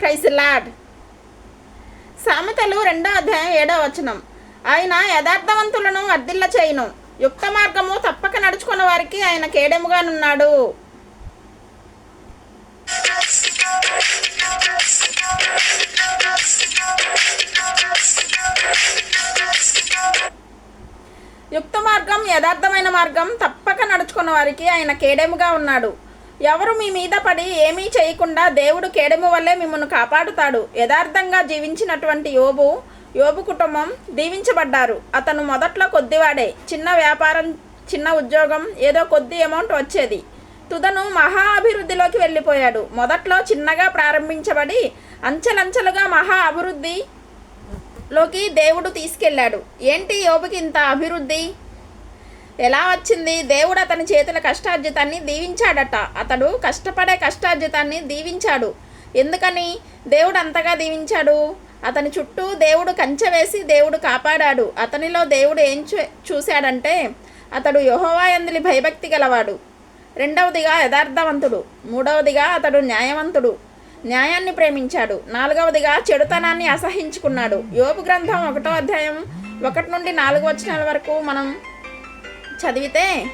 Price lord సామెతలు రెండో అధ్యాయం ఏడో వచనం. ఆయన యథార్థవంతులను వర్ధిల్ల చేయను. యుక్త మార్గము తప్పక నడుచుకున్న వారికి ఆయన కేడెముగానున్నాడు. యుక్త మార్గం యథార్థమైన మార్గం తప్పక నడుచుకున్న వారికి ఆయన కేడెముగా ఉన్నాడు. ఎవరు మీ మీద పడి ఏమీ చేయకుండా దేవుడు కేడెము వల్లే మిమ్మల్ని కాపాడుతాడు. యథార్థంగా జీవించినటువంటి యోబు యోబు కుటుంబం దీవించబడ్డారు. అతను మొదట్లో కొద్దివాడే. చిన్న వ్యాపారం చిన్న ఉద్యోగం ఏదో కొద్ది అమౌంట్ వచ్చేది. తుదను మహా అభివృద్ధిలోకి వెళ్ళిపోయాడు. మొదట్లో చిన్నగా ప్రారంభించబడి అంచెలంచెలుగా మహా అభివృద్ధి లోకి దేవుడు తీసుకెళ్ళాడు. ఏంటి యోబుకి ఇంత అభివృద్ధి? ఎలా వచ్చింది? దేవుడు అతని చేతుల కష్టార్జితాన్ని దీవించాడట. అతడు కష్టపడే కష్టార్జితాన్ని దీవించాడు. ఎందుకని? దేవుడు అంతగా దీవించాడు. అతని చుట్టూ దేవుడు కంచె వేసి దేవుడు కాపాడాడు. అతనిలో దేవుడు ఏం చూ చూశాడంటే అతడు యహోవాయందులి భయభక్తి గలవాడు. రెండవదిగా యథార్థవంతుడు. మూడవదిగా అతడు న్యాయవంతుడు. న్యాయాన్ని ప్రేమించాడు. నాలుగవదిగా చెడుతనాన్ని అసహించుకున్నాడు. యోపు గ్రంథం ఒకటో అధ్యాయం ఒకటి నుండి నాలుగు వచనాల వరకు మనం చదివితే?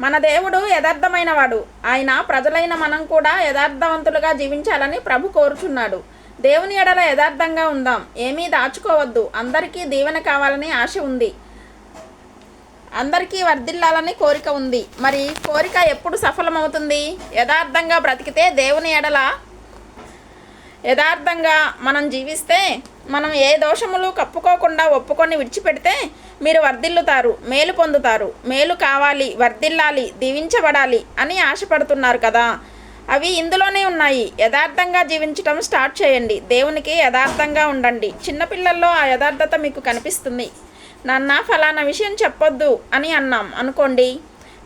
మన దేవుడు యథార్థమైనవాడు. ఆయన ప్రజలైన మనం కూడా యథార్థవంతులుగా జీవించాలని ప్రభు కోరుచున్నాడు. దేవుని ఎడల యథార్థంగా ఉందాం. ఏమీ దాచుకోవద్దు. అందరికీ దీవెన కావాలని ఆశ ఉంది. అందరికీ వర్ధిల్లాలని కోరిక ఉంది. మరి కోరిక ఎప్పుడు సఫలమవుతుంది? యథార్థంగా బ్రతికితే దేవుని ఎడల యథార్థంగా మనం జీవిస్తే మనం ఏ దోషములు కప్పుకోకుండా ఒప్పుకొని విడిచిపెడితే మీరు వర్ధిల్లుతారు మేలు పొందుతారు. మేలు కావాలి వర్ధిల్లాలి దీవించబడాలి అని ఆశపడుతున్నారు కదా. అవి ఇందులోనే ఉన్నాయి. యథార్థంగా జీవించటం స్టార్ట్ చేయండి. దేవునికి యథార్థంగా ఉండండి. చిన్నపిల్లల్లో ఆ యథార్థత మీకు కనిపిస్తుంది. నాన్న ఫలానా విషయం చెప్పొద్దు అని అన్నాం అనుకోండి.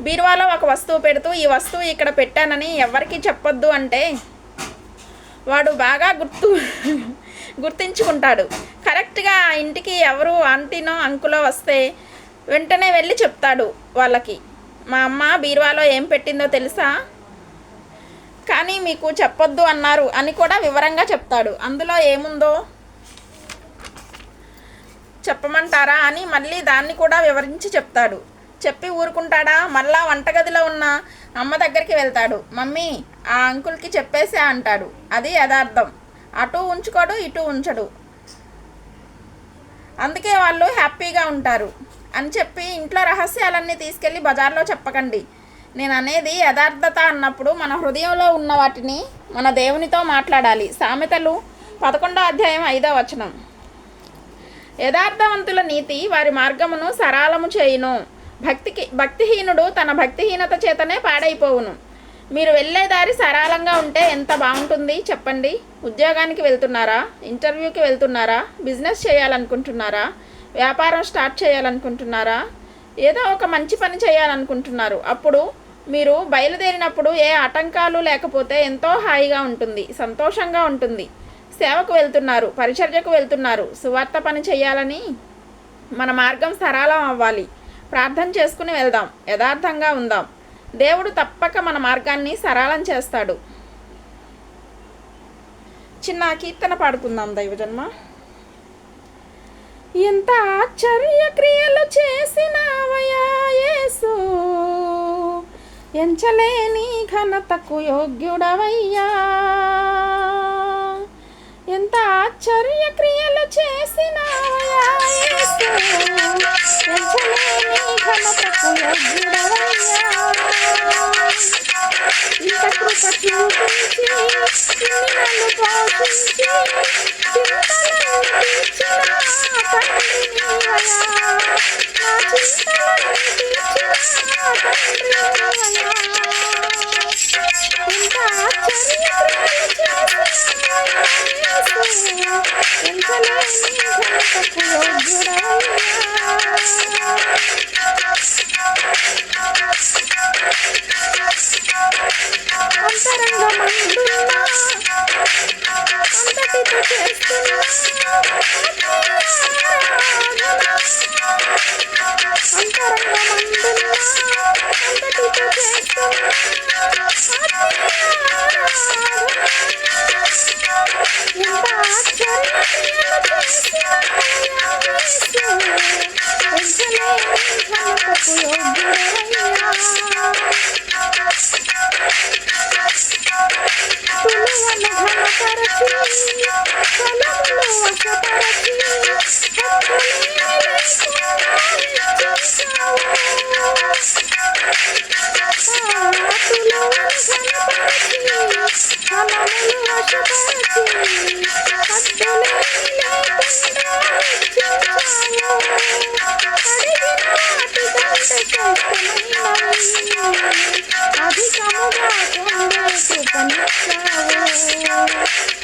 బీరువాలో ఒక వస్తువు పెడుతూ ఈ వస్తువు ఇక్కడ పెట్టానని ఎవరికి చెప్పొద్దు అంటే వాడు బాగా గుర్తు గుర్తించుకుంటాడు. కరెక్ట్గా ఆ ఇంటికి ఎవరు ఆంటీనో అంకులో వస్తే వెంటనే వెళ్ళి చెప్తాడు వాళ్ళకి. మా అమ్మ బీరువాలో ఏం పెట్టిందో తెలుసా? కానీ మీకు చెప్పొద్దు అన్నారు అని కూడా వివరంగా చెప్తాడు. అందులో ఏముందో చెప్పమంటారా అని మళ్ళీ దాన్ని కూడా వివరించి చెప్తాడు. చెప్పి ఊరుకుంటాడా? మళ్ళా వంటగదిలో ఉన్న అమ్మ దగ్గరికి వెళ్తాడు. మమ్మీ ఆ అంకుల్కి చెప్పేసే అంటాడు. అది యథార్థం. అటు ఉంచుకోడు ఇటు ఉంచడు. అందుకే వాళ్ళు హ్యాపీగా ఉంటారు. అని చెప్పి ఇంట్లో రహస్యాలన్నీ తీసుకెళ్ళి బజార్లో చెప్పకండి. నేను అనేది యథార్థత అన్నప్పుడు మన హృదయంలో ఉన్న వాటిని మన దేవునితో మాట్లాడాలి. సామెతలు పదకొండో అధ్యాయం ఐదో వచనం. యథార్థవంతుల నీతి వారి మార్గమును సరాలము చేయును. భక్తికి భక్తిహీనుడు తన భక్తిహీనత చేతనే పాడైపోవును. మీరు వెళ్ళే దారి సరళంగా ఉంటే ఎంత బాగుంటుంది? చెప్పండి. ఉద్యోగానికి వెళ్తున్నారా? ఇంటర్వ్యూకి వెళ్తున్నారా? బిజినెస్ చేయాలనుకుంటున్నారా? వ్యాపారం స్టార్ట్ చేయాలనుకుంటున్నారా? ఏదో ఒక మంచి పని చేయాలనుకుంటున్నారు. అప్పుడు మీరు బయలుదేరినప్పుడు ఏ ఆటంకాలు లేకపోతే ఎంతో హాయిగా ఉంటుంది సంతోషంగా ఉంటుంది. సేవకు వెళ్తున్నారు పరిచర్యకు వెళ్తున్నారు. సువార్త పని చేయాలని మన మార్గం సరళం అవ్వాలి. ప్రార్థన చేసుకుని వెళ్దాం. యథార్థంగా ఉందాం. దేవుడు తప్పక మన మార్గాన్ని సరళం చేస్తాడు. చిన్న కీర్తన పాడుకుందాం దైవజన్మ. ఎంత ఆశ్చర్య క్రియలు చేసినావయా యేసు. ఎంచలేని ఘనతకు యోగ్యుడవయ్యా. ఎంత ఆశ్చర్య క్రియలు చేసినావయా యేసు. ఎంచలేని ఘనతకు యోగ్యుడవయ్యా ఇంత కృప చూపించి నన్ను పోషించి చింతలను తీర్చిన తండ్రి నీవయా నా చింతలను తీర్చిన తండ్రి నీవయా ఇంత అంతరంగమందున్నా అంతటితో చేస్తున్నా అంతరంగమందున్నా అంతటితో చేస్తున్నా ఎంత ఆశ్చర్యం చేసిన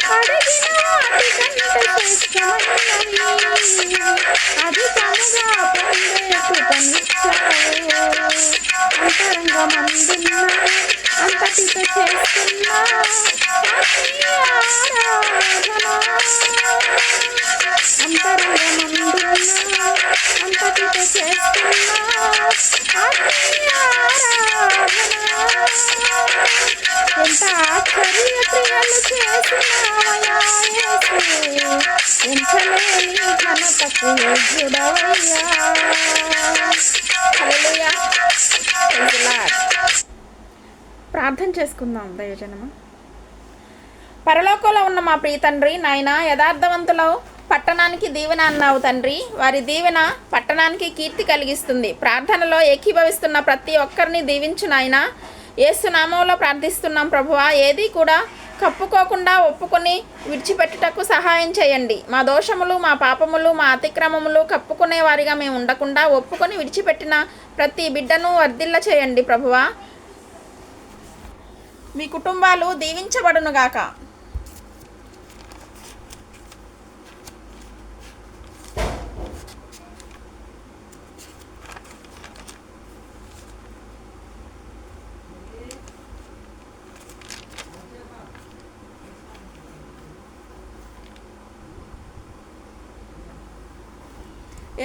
అడిగిన అంతటితో చేస్తున్న ఘనతకు యోగ్యుడవయ్యా ప్రార్థన చేసుకుందాం దయజనమ పరలోకంలో ఉన్న మా ప్రియ తండ్రి నాయన యథార్థవంతుల పట్టణానికి దీవెన అన్నావు తండ్రి. వారి దీవెన పట్టణానికి కీర్తి కలిగిస్తుంది. ప్రార్థనలో ఏకీభవిస్తున్న ప్రతి ఒక్కరిని దీవించు నాయన. ఏసు నామంలో ప్రార్థిస్తున్నాం ప్రభువా. ఏది కూడా కప్పుకోకుండా ఒప్పుకొని విడిచిపెట్టుటకు సహాయం చేయండి. మా దోషములు మా పాపములు మా అతిక్రమములు కప్పుకునే వారిగా మేము ఉండకుండా ఒప్పుకొని విడిచిపెట్టిన ప్రతి బిడ్డను వర్ధిల్ల చేయండి ప్రభువా. మీ కుటుంబాలు దీవించబడునుగాక.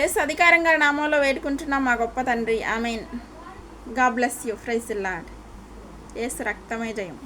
ఏసు అధికారంగా నామంలో వేడుకుంటున్నాం మా గొప్ప తండ్రి. I మీన్గా bless you. Praise Lord Yesu రక్తమే జయం.